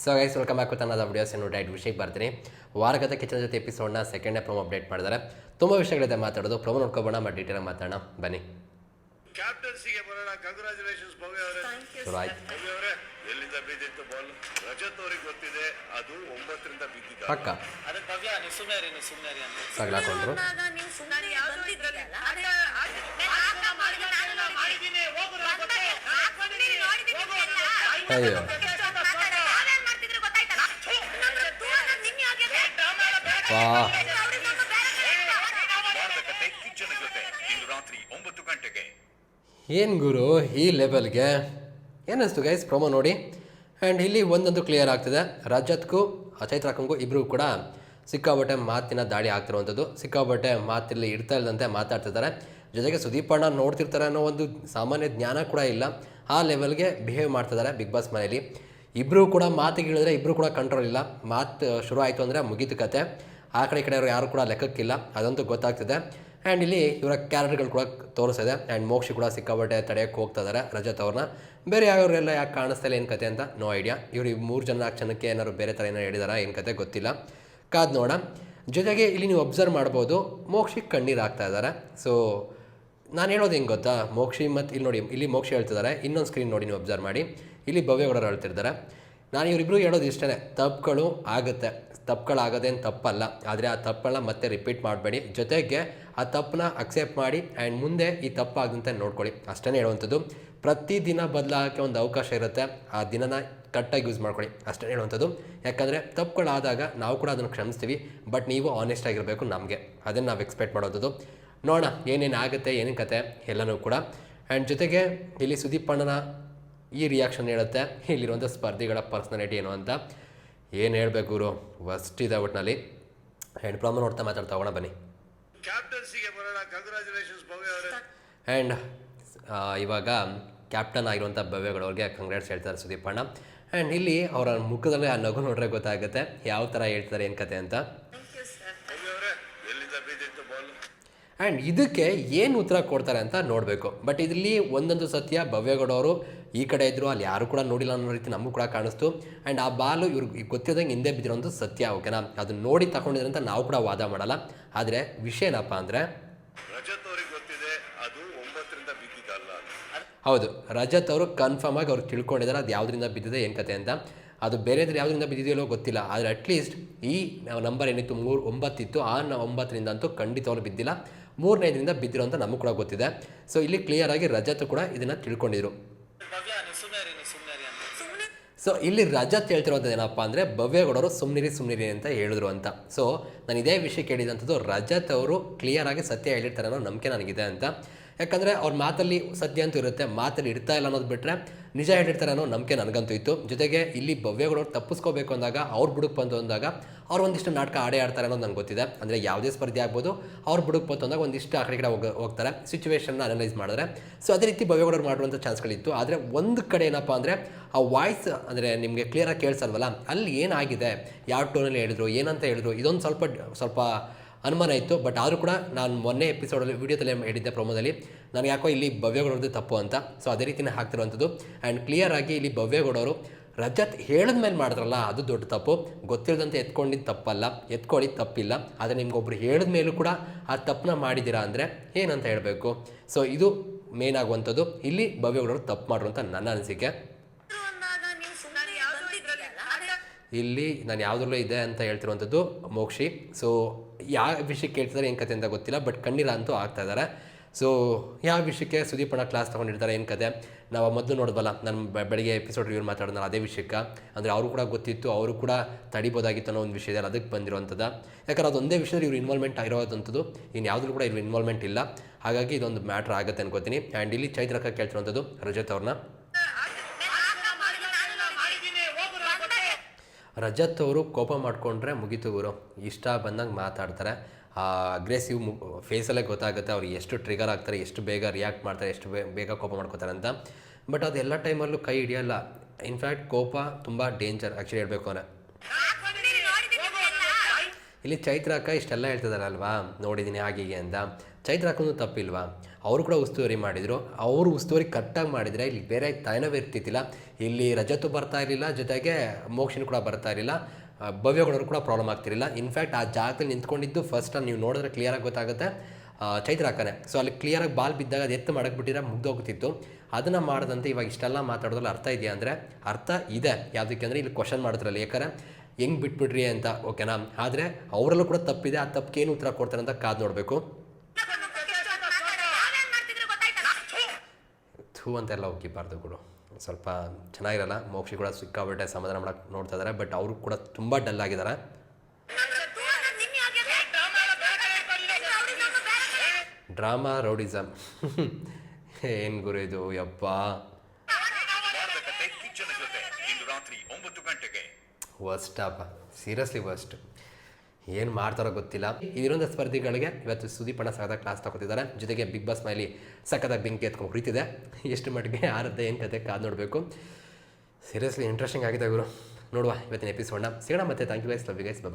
So guys welcome back with ಅನ್ನೋದು videos ಏನು diet ವಿಷಯಕ್ಕೆ ಬರ್ತೀನಿ ವಾರಗತ ಕಿಚನ್ ಜೊತೆ ಎಪಿಸೋಡ್ನ ಸೆಕೆಂಡೇ ಪ್ರೊಮೋ ಅಪ್ಡೇಟ್ ಮಾಡಿದ್ದಾರೆ ತುಂಬ ವಿಷಯಗಳಿದೆ ಮಾತಾಡೋದು ಪ್ರೊಮೋ ನೋಡ್ಕೊಬೋಣ ಮತ್ತು ಡೀಟೇಲ್ ಮಾತಾಡೋಣ ಬನ್ನಿ ಕ್ಯಾಪ್ಟನ್ಸಿಗೆ ಬರೋಣ ಕಂಗ್ರಾಚುಲೇಷನ್ಸ್ ಭವ್ಯ ಅವರೇ ಶುರು ಆಯ್ತು ಭವ್ಯ ಅವರೇ ಎಲ್ಲಿಂದ ಬಿದ್ದಿತ್ತು ಬಾಲ್ ರಜತ್ ಅವ್ರಿಗೆ ಗೊತ್ತಿದೆ ಅದು ಒಂಬತ್ತರಿಂದ ಬಿದ್ದಿದ್ದ ಪಕ್ಕ ಅದಕ್ಕೆ ಭವ್ಯ ನೀವು ಸುಮ್ಮನೆ ರೀ ನೀವು ಸುಮ್ಮನೆ ರೀ ಅಂತ ತಗ್ಲಾಕೊಂಡ್ರು ನೀವು ಸುಮ್ಮನೆ ಬಂದಿದ್ರಲ್ಲ ಅಯ್ಯೋ ಗಂಟೆಗೆ ಏನು ಗುರು ಈ ಲೆವೆಲ್ಗೆ ಏನಿಸ್ತು ಗೈಸ್ ಪ್ರೊಮೋ ನೋಡಿ? ಆ್ಯಂಡ್ ಇಲ್ಲಿ ಒಂದೊಂದು ಕ್ಲಿಯರ್ ಆಗ್ತಿದೆ. ರಜತ್ಗೂ ಚೈತ್ರಾಕಂಗೂ ಇಬ್ಬರು ಕೂಡ ಸಿಕ್ಕಾಬಟ್ಟೆ ಮಾತಿನ ದಾಳಿ ಆಗ್ತಿರುವಂಥದ್ದು. ಸಿಕ್ಕಾಬಟ್ಟೆ ಮಾತಿಲ್ಲಿ ಇಡ್ತಾ ಇಲ್ಲದಂತೆ ಮಾತಾಡ್ತಿದ್ದಾರೆ. ಜೊತೆಗೆ ಸುದೀಪ್ ಅಣ್ಣ ನೋಡ್ತಿರ್ತಾರೆ ಅನ್ನೋ ಒಂದು ಸಾಮಾನ್ಯ ಜ್ಞಾನ ಕೂಡ ಇಲ್ಲ. ಆ ಲೆವೆಲ್ಗೆ ಬಿಹೇವ್ ಮಾಡ್ತಿದ್ದಾರೆ ಬಿಗ್ ಬಾಸ್ ಮನೆಯಲ್ಲಿ. ಇಬ್ಬರು ಕೂಡ ಮಾತಿಗೆ ಹೇಳಿದ್ರೆ ಇಬ್ಬರು ಕೂಡ ಕಂಟ್ರೋಲ್ ಇಲ್ಲ. ಮಾತು ಶುರು ಆಯಿತು ಅಂದರೆ ಮುಗೀತು ಕತೆ. ಆ ಕಡೆ ಈ ಕಡೆ ಯಾರು ಕೂಡ ಲೆಕ್ಕಕ್ಕಿಲ್ಲ. ಅದಂತೂ ಗೊತ್ತಾಗ್ತಿದೆ. ಆ್ಯಂಡ್ ಇಲ್ಲಿ ಇವರ ಕ್ಯಾರೆಕ್ಟರ್ಗಳು ಕೂಡ ತೋರಿಸಿದೆ ಆ್ಯಂಡ್ ಮೋಕ್ಷಿ ಕೂಡ ಸಿಕ್ಕಾಬಟ್ಟೆ ತಡೆಯೋಕ್ಕೆ ಹೋಗ್ತಾ ಇದ್ದಾರೆ ರಜತ್ ಅವ್ರನ್ನ. ಬೇರೆ ಯಾವ್ಯವರೆಲ್ಲ ಯಾಕೆ ಕಾಣಿಸ್ತಾ ಏನು ಕತೆ ಅಂತ? ನೋ ಐಡಿಯಾ ಇವರು ಈ ಮೂರು ಜನ ಕ್ಷಣಕ್ಕೆ ಏನಾದ್ರು ಬೇರೆ ಥರ ಏನಾರು ಹೇಳಿದಾರಾ? ಏನು ಕತೆ ಗೊತ್ತಿಲ್ಲ. ಕಾದ್ ನೋಡ ಜೊತೆಗೆ ಇಲ್ಲಿ ನೀವು ಅಬ್ಸರ್ವ್ ಮಾಡ್ಬೋದು ಮೋಕ್ಷಿಗೆ ಕಣ್ಣೀರು ಆಗ್ತಾ ಇದ್ದಾರೆ ಸೊ ನಾನು ಹೇಳೋದು ಹೆಂಗೆ ಗೊತ್ತಾ? ಮೋಕ್ಷಿ ಮತ್ತು ಇಲ್ಲಿ ನೋಡಿ, ಇಲ್ಲಿ ಮೋಕ್ಷಿ ಹೇಳ್ತಿದ್ದಾರೆ ಇನ್ನೊಂದು ಸ್ಕ್ರೀನ್ ನೋಡಿ ನೀವು ಅಬ್ಸರ್ವ್ ಮಾಡಿ. ಇಲ್ಲಿ ಭವ್ಯ ಭವ್ಯಗೌಡರು ಹೇಳ್ತಿರ್ತಾರೆ. ನಾನು ಇವರಿಬ್ಬರು ಹೇಳೋದು ಇಷ್ಟೇ ತಪ್ಪುಗಳು ಆಗುತ್ತೆ. ತಪ್ಪುಗಳಾಗೋದೇನು ತಪ್ಪಲ್ಲ. ಆದರೆ ಆ ತಪ್ಪನ್ನ ಮತ್ತೆ ರಿಪೀಟ್ ಮಾಡಬೇಡಿ. ಜೊತೆಗೆ ಆ ತಪ್ಪನ್ನ ಅಕ್ಸೆಪ್ಟ್ ಮಾಡಿ ಆ್ಯಂಡ್ ಮುಂದೆ ಈ ತಪ್ಪಾಗದಂತೆ ನೋಡ್ಕೊಳ್ಳಿ. ಅಷ್ಟೇ ಹೇಳುವಂಥದ್ದು. ಪ್ರತಿ ದಿನ ಬದಲಾಗೋಕ್ಕೆ ಒಂದು ಅವಕಾಶ ಇರುತ್ತೆ. ಆ ದಿನನ ಕರೆಕ್ಟಾಗಿ ಯೂಸ್ ಮಾಡ್ಕೊಳ್ಳಿ. ಅಷ್ಟೇ ಹೇಳುವಂಥದ್ದು. ಯಾಕಂದರೆ ತಪ್ಪುಗಳಾದಾಗ ನಾವು ಕೂಡ ಅದನ್ನು ಕ್ಷಮಿಸ್ತೀವಿ. ಬಟ್ ನೀವು ಆನೆಸ್ಟ್ ಆಗಿರಬೇಕು ನಮಗೆ. ಅದನ್ನು ನಾವು ಎಕ್ಸ್ಪೆಕ್ಟ್ ಮಾಡೋದು ನೋಡೋಣ, ಏನೇನು ಆಗುತ್ತೆ, ಏನೇನು ಕತೆ, ಎಲ್ಲನೂ ಕೂಡ. ಆ್ಯಂಡ್ ಜೊತೆಗೆ ಇಲ್ಲಿ ಸುದೀಪ್ ಅಣ್ಣನ ಈ ರಿಯಾಕ್ಷನ್ ಹೇಳುತ್ತೆ. ಇಲ್ಲಿರುವಂಥ ಸ್ಪರ್ಧಿಗಳ ಪರ್ಸ್ನಾಲಿಟಿ ಏನು ಅಂತ. ಏನು ಹೇಳಬೇಕು ಗುರು? ವಸ್ಟ್ ಇದೆ ಒಟ್ಟಿನಲ್ಲಿ ಆ್ಯಂಡ್ ಪ್ರಾಬ್ಲಮ್ ನೋಡ್ತಾ ಮಾತಾಡ್ತಾ ಹೋಗೋಣ ಬನ್ನಿ. ಕ್ಯಾಪ್ಟನ್ಸಿಗೆ ಬರೋಣ. ಕಂಗ್ರಾಚುಲೇಷನ್ಸ್ ಭವ್ಯ ಅವರೇ. ಆ್ಯಂಡ್ ಇವಾಗ ಕ್ಯಾಪ್ಟನ್ ಆಗಿರುವಂಥ ಭವ್ಯಗಳವ್ರಿಗೆ ಕಂಗ್ರಾಟ್ಸ್ ಹೇಳ್ತಾರೆ ಸುದೀಪ್ ಅಣ್ಣ. ಆ್ಯಂಡ್ ಇಲ್ಲಿ ಅವರ ಮುಖದಲ್ಲಿ ಆ ನಗು ನೋಡ್ರೆ ಗೊತ್ತಾಗುತ್ತೆ. ಯಾವ ಥರ ಹೇಳ್ತಾರೆ ಏನು ಕತೆ ಅಂತ ಭವ್ಯ ಅವರೇ ಎಲ್ಲಿಂದ ಬಿದ್ದಿತ್ತು ಬಾಲ್ ಆ್ಯಂಡ್ ಇದಕ್ಕೆ ಏನು ಉತ್ತರ ಕೊಡ್ತಾರೆ ಅಂತ ನೋಡಬೇಕು. ಬಟ್ ಇದರಲ್ಲಿ ಒಂದೊಂದು ಸತ್ಯ ಭವ್ಯಗೌಡವರು ಈ ಕಡೆ ಇದ್ದರು ಅಲ್ಲಿ ಯಾರು ಕೂಡ ನೋಡಿಲ್ಲ ಅನ್ನೋ ರೀತಿ ನಮಗೂ ಕೂಡ ಕಾಣಿಸ್ತು. ಆ್ಯಂಡ್ ಆ ಬಾಲು ಇವ್ರಿಗೆ ಗೊತ್ತಿದ್ದಂಗೆ ಹಿಂದೆ ಬಿದ್ದಿರೋಂಥ ಸತ್ಯ ಓಕೆನಾ ಅದನ್ನ ನೋಡಿ ತಗೊಂಡಿದ್ರೆ ಅಂತ ನಾವು ಕೂಡ ವಾದ ಮಾಡಲ್ಲ. ಆದರೆ ವಿಷಯ ಏನಪ್ಪ ಅಂದರೆ ಹೌದು ರಜತ್ ಅವರು ಕನ್ಫರ್ಮ್ ಆಗಿ ಅವ್ರು ತಿಳ್ಕೊಂಡಿದ್ದಾರೆ ಅದು ಯಾವುದರಿಂದ ಬಿದ್ದಿದೆ ಏನು ಕತೆ ಅಂತ. ಅದು ಬೇರೆದ್ರೆ ಯಾವುದರಿಂದ ಬಿದ್ದಿದೆಯಲ್ಲೋ ಗೊತ್ತಿಲ್ಲ ಆದರೆ ಅಟ್ಲೀಸ್ಟ್ ಈ ನಂಬರ್ ಏನಿತ್ತು ಮೂರು ಒಂಬತ್ತಿತ್ತು ಆ ಒಂಬತ್ತರಿಂದ ಅಂತೂ ಖಂಡಿತವಾಗ್ಲೂ ಬಿದ್ದಿಲ್ಲ. ಮೂರನೇದರಿಂದ ಬಿದ್ದಿರೋ ಅಂತ ನಮಗೆ ಕೂಡ ಗೊತ್ತಿದೆ. ಸೊ ಇಲ್ಲಿ ಕ್ಲಿಯರ್ ಆಗಿ ರಜತ್ ಕೂಡ ಇದನ್ನು ತಿಳ್ಕೊಂಡಿದ್ರು. ಸೊ ಇಲ್ಲಿ ರಜತ್ ಹೇಳ್ತಿರೋದು ಏನಪ್ಪ ಅಂದರೆ ಭವ್ಯಗೌಡರು ಸುಮ್ನಿರಿ ಸುಮ್ನಿರಿ ಅಂತ ಹೇಳಿದ್ರು ಅಂತ. ಸೊ ನಾನು ಇದೇ ವಿಷಯ ಕೇಳಿದಂಥದ್ದು ರಜತ್ ಅವರು ಕ್ಲಿಯರ್ ಆಗಿ ಸತ್ಯ ಹೇಳಿರ್ತಾರೆ ಅನ್ನೋ ನಂಬಿಕೆ ನನಗಿದೆ ಅಂತ. ಯಾಕಂದರೆ ಅವ್ರ ಮಾತಲ್ಲಿ ಸದ್ಯ ಅಂತೂ ಇರುತ್ತೆ, ಮಾತಲ್ಲಿ ಇಡ್ತಾ ಇಲ್ಲ ಅನ್ನೋದು ಬಿಟ್ಟರೆ ನಿಜ ಹೇಳಿರ್ತಾರೆ ಅನ್ನೋ ನಂಬಿಕೆ ನನಗಂತೂ ಇತ್ತು. ಜೊತೆಗೆ ಇಲ್ಲಿ ಭವ್ಯಗಳವ್ರು ತಪ್ಪಿಸ್ಕೋಬೇಕು ಅಂದಾಗ, ಅವ್ರ ಬುಡಕ್ಕೆ ಬಂತು ಅಂದಾಗ ಅವ್ರು ಒಂದಿಷ್ಟು ನಾಟಕ ಆಡೇ ಆಡ್ತಾರೆ ಅನ್ನೋದು ನಂಗೆ ಗೊತ್ತಿದೆ. ಅಂದರೆ ಯಾವುದೇ ಸ್ಪರ್ಧೆ ಆಗ್ಬೋದು, ಅವ್ರ ಬುಡಕ್ಕೆ ಬಂತು ಅಂದಾಗ ಒಂದಿಷ್ಟು ಆ ಕಡೆ ಕಡೆ ಹೋಗ, ಹೋಗ್ತಾರೆ ಸಿಚುವೇಶನ್ನ ಅನಲೈಸ್ ಮಾಡಿದ್ರೆ. ಸೊ ಅದೇ ರೀತಿ ಭವ್ಯಗಳವ್ರು ಮಾಡುವಂಥ ಚಾನ್ಸ್ಗಳಿತ್ತು ಆದರೆ ಒಂದು ಕಡೆ ಏನಪ್ಪ ಅಂದರೆ ಆ ವಾಯ್ಸ್ ಅಂದರೆ ನಿಮಗೆ ಕ್ಲಿಯರಾಗಿ ಕೇಳಿಸಲ್ವಲ್ಲ, ಅಲ್ಲಿ ಏನಾಗಿದೆ, ಯಾವ ಟೋನಲ್ಲಿ ಹೇಳಿದ್ರು, ಏನಂತ ಹೇಳಿದ್ರು, ಇದೊಂದು ಸ್ವಲ್ಪ ಸ್ವಲ್ಪ ಅನುಮಾನ ಇತ್ತು ಬಟ್ ಆದರೂ ಕೂಡ ನಾನು ಮೊನ್ನೆ ಎಪಿಸೋಡಲ್ಲಿ ವೀಡಿಯೋದಲ್ಲಿ ಹೇಳಿದ್ದೆ ಪ್ರೊಮೋದಲ್ಲಿ ನನಗೆ ಯಾಕೋ ಇಲ್ಲಿ ಭವ್ಯಗೌಡರದ್ದು ತಪ್ಪು ಅಂತ. ಸೊ ಅದೇ ರೀತಿನೇ ಹಾಕ್ತಿರುವಂಥದ್ದು. ಆ್ಯಂಡ್ ಕ್ಲಿಯರ್ ಆಗಿ ಇಲ್ಲಿ ಭವ್ಯಗೌಡರು ರಜತ್ ಹೇಳಿದ ಮೇಲೆ ಮಾಡಿದ್ರಲ್ಲ, ಅದು ದೊಡ್ಡ ತಪ್ಪು. ಗೊತ್ತಿರದಂತೆ ಎತ್ಕೊಂಡಿದ್ದು ತಪ್ಪಲ್ಲ. ಎತ್ಕೊಳ್ಳಿ ತಪ್ಪಿಲ್ಲ. ಆದರೆ ನಿಮ್ಗೊಬ್ರು ಹೇಳಿದ ಮೇಲೂ ಕೂಡ ಆ ತಪ್ಪನ್ನ ಮಾಡಿದ್ದೀರಾ ಅಂದರೆ ಏನಂತ ಹೇಳಬೇಕು? ಸೊ ಇದು ಮೇನ್ ಆಗುವಂಥದ್ದು. ಇಲ್ಲಿ ಭವ್ಯಗೌಡರು ತಪ್ಪು ಮಾಡ್ರು ಅಂತ ನನ್ನ ಅನಿಸಿಕೆ ನೀವು ಸುಮ್ಮನೆ ಬಂದಿದ್ರಲ್ಲ ಇಲ್ಲಿ ನಾನು ಯಾವುದ್ರಲ್ಲೂ ಇದೆ ಅಂತ ಹೇಳ್ತಿರುವಂಥದ್ದು ಮೋಕ್ಷಿ. ಸೊ ಯಾವ ವಿಷಯಕ್ಕೆ ಕೇಳ್ತಿದ್ದಾರೆ ಏನು ಕತೆ ಅಂತ ಗೊತ್ತಿಲ್ಲ ಬಟ್ ಕಣ್ಣೀರ ಅಂತೂ ಆಗ್ತಾ ಇದ್ದಾರೆ. ಸೊ ಯಾವ ವಿಷಯಕ್ಕೆ ಸುದೀಪ್ ಅಣ್ಣ ಕ್ಲಾಸ್ ತೊಗೊಂಡಿರ್ತಾರೆ, ಏನು ಕತೆ? ನಾವು ಮೊದಲು ನೋಡಿದ್ವಲ್ಲ ನಾನು ಬೆಳಗ್ಗೆ ಎಪಿಸೋಡ್ ರಿವ್ಯೂ ಮಾತಾಡೋಣ ಅದೇ ವಿಷಯಕ್ಕೆ. ಅಂದರೆ ಅವರು ಕೂಡ ಗೊತ್ತಿತ್ತು, ಅವರು ಕೂಡ ತಡಿಬೋದಾಗಿತ್ತು ಅನ್ನೋ ಒಂದು ವಿಷಯದಲ್ಲಿ ಅದಕ್ಕೆ ಬಂದಿರುವಂಥದ್ದು. ಯಾಕಂದ್ರೆ ಅದೊಂದೇ ವಿಷಯದಲ್ಲಿ ಇವ್ರು ಇನ್ವಾಲ್ವ್ಮೆಂಟ್ ಆಗಿರೋದಂಥದ್ದು ಇನ್ನು ಯಾವುದೂ ಕೂಡ ಇವ್ರು ಇನ್ವಾಲ್ವ್ಮೆಂಟ್ ಇಲ್ಲ. ಹಾಗಾಗಿ ಇದೊಂದು ಮ್ಯಾಟ್ರ್ ಆಗುತ್ತೆ ಅನ್ಕೋತೀನಿ. ಆ್ಯಂಡ್ ಇಲ್ಲಿ ಚೈತ್ರಕ್ಕೆ ಕೇಳ್ತಿರುವಂಥದ್ದು ರಜತ್ ಅವ್ರನ್ನ. ರಜತ್ ಅವರು ಕೋಪ ಮಾಡಿಕೊಂಡ್ರೆ ಮುಗೀತು ಗುರು. ಇಷ್ಟ ಬಂದಂಗೆ ಮಾತಾಡ್ತಾರೆ. ಆ ಅಗ್ರೆಸಿವ್ ಮು ಫೇಸಲ್ಲೇ ಗೊತ್ತಾಗುತ್ತೆ ಅವ್ರು ಎಷ್ಟು ಟ್ರಿಗರ್ ಆಗ್ತಾರೆ, ಎಷ್ಟು ಬೇಗ ರಿಯಾಕ್ಟ್ ಮಾಡ್ತಾರೆ, ಎಷ್ಟು ಬೇಗ ಕೋಪ ಮಾಡ್ಕೋತಾರೆ ಅಂತ. ಬಟ್ ಅದು ಎಲ್ಲ ಟೈಮಲ್ಲೂ ಕೈ ಹಿಡಿಯಲ್ಲ. ಇನ್ಫ್ಯಾಕ್ಟ್ ಕೋಪ ತುಂಬ ಡೇಂಜರ್ ಆ್ಯಕ್ಚುಲಿ ಹೇಳಬೇಕು ಅಂದರೆ ಇಲ್ಲಿ ಚೈತ್ರ ಇಷ್ಟೆಲ್ಲ ಹೇಳ್ತಿದಾರಲ್ವಾ ನೋಡಿದ್ದೀನಿ ಹಾಗೆ ಹೀಗೆ ಅಂತ. ಚೈತ್ರ ತಪ್ಪಿಲ್ವಾ? ಅವರು ಕೂಡ ಉಸ್ತುವಾರಿ ಮಾಡಿದರು. ಅವರು ಉಸ್ತುವಾರಿ ಕರೆಕ್ಟಾಗಿ ಮಾಡಿದರೆ ಇಲ್ಲಿ ಬೇರೆ ತಯನವೇ ಇರ್ತಿದ್ದಿಲ್ಲ. ಇಲ್ಲಿ ರಜತು ಬರ್ತಾ ಇರಲಿಲ್ಲ, ಜೊತೆಗೆ ಮೋಕ್ಷನ್ ಕೂಡ ಬರ್ತಾ ಇರಲಿಲ್ಲ. ಭವ್ಯಗಳವರು ಕೂಡ ಪ್ರಾಬ್ಲಮ್ ಆಗ್ತಿರಲಿಲ್ಲ. ಇನ್ಫ್ಯಾಕ್ಟ್ ಆ ಜಾಗದಲ್ಲಿ ನಿಂತ್ಕೊಂಡಿದ್ದು ಫಸ್ಟ್ ನೀವು ನೋಡಿದ್ರೆ ಕ್ಲಿಯರಾಗಿ ಗೊತ್ತಾಗುತ್ತೆ. ಚೈತ್ರಾಕನೆ ಸೊ ಅಲ್ಲಿ ಕ್ಲಿಯರಾಗಿ ಬಾಲ್ ಬಿದ್ದಾಗ ಅದು ಎತ್ತು ಮಾಡಕ್ಕೆ ಬಿಟ್ಟಿದ್ರೆ ಮುಗ್ದೋಗ್ತಿತ್ತು ಅದನ್ನು ಮಾಡದಂತೆ ಇವಾಗ ಇಷ್ಟೆಲ್ಲ ಮಾತಾಡೋದ್ರಲ್ಲಿ ಅರ್ಥ ಇದೆಯಾ ಅಂದರೆ, ಅರ್ಥ ಇದೆ. ಯಾವುದಕ್ಕೆ ಅಂದರೆ ಇಲ್ಲಿ ಕ್ವಶನ್ ಮಾಡಿದ್ರಲ್ಲ ಯಾಕಂದರೆ ಹೆಂಗೆ ಬಿಟ್ಬಿಡ್ರಿ ಅಂತ ಓಕೆನಾ ಆದರೆ ಅವರಲ್ಲೂ ಕೂಡ ತಪ್ಪಿದೆ. ಆ ತಪ್ಪಿಗೆ ಏನು ಉತ್ತರ ಕೊಡ್ತಾರೆ ಅಂತ ಕಾದು ನೋಡಬೇಕು. ಥೂ ಅಂತೆಲ್ಲ ಹೋಗಿಬಾರ್ದು ಗುರು ಸ್ವಲ್ಪ ಚೆನ್ನಾಗಿರಲ್ಲ. ಮೋಕ್ಷಿ ಕೂಡ ಸಿಕ್ಕಾಬಿಟ್ಟೆ ಸಮಾಧಾನ ಮಾಡಕ್ಕೆ ನೋಡ್ತಾ ಇದ್ದಾರೆ ಬಟ್ ಅವರು ಕೂಡ ತುಂಬ ಡಲ್ ಆಗಿದ್ದಾರೆ. ಡ್ರಾಮಾ ರೌಡಿಸಮ್ ಏನು ಗುರು ಇದು? ಯಪ್ಪ ವರ್ಸ್ಟಪ್ಪ ಸೀರಿಯಸ್ಲಿ ವರ್ಸ್ಟ್ ಏನು ಮಾಡ್ತಾರೋ ಗೊತ್ತಿಲ್ಲ. ಇದರಿಂದ ಸ್ಪರ್ಧಿಗಳಿಗೆ ಇವತ್ತು ಸುದೀಪ್ ಅಣ್ಣ ಕ್ಲಾಸ್ ತಗೋತಿದ್ದಾರೆ. ಜೊತೆಗೆ ಬಿಗ್ ಬಾಸ್ ಮೈಲಿ ಸಖತ್ತಾಗಿ ಬೆಂಕಿ ಎತ್ಕೊಂಡು ಕುರಿತಿದೆ. ಎಷ್ಟು ಮಟ್ಟಿಗೆ ಆರದ್ದೆ ಏನು ಕತೆ, ಕಾದು ನೋಡಬೇಕು. ಸೀರಿಯಸ್ಲಿ ಇಂಟ್ರೆಸ್ಟಿಂಗ್ ಆಗಿದೆ ಗುರು. ನೋಡುವ ಇವತ್ತಿನ ಎಪಿಸೋಡ್ನ ಸಿಗೋಣ ಮತ್ತೆ. Thank you guys love you guys bye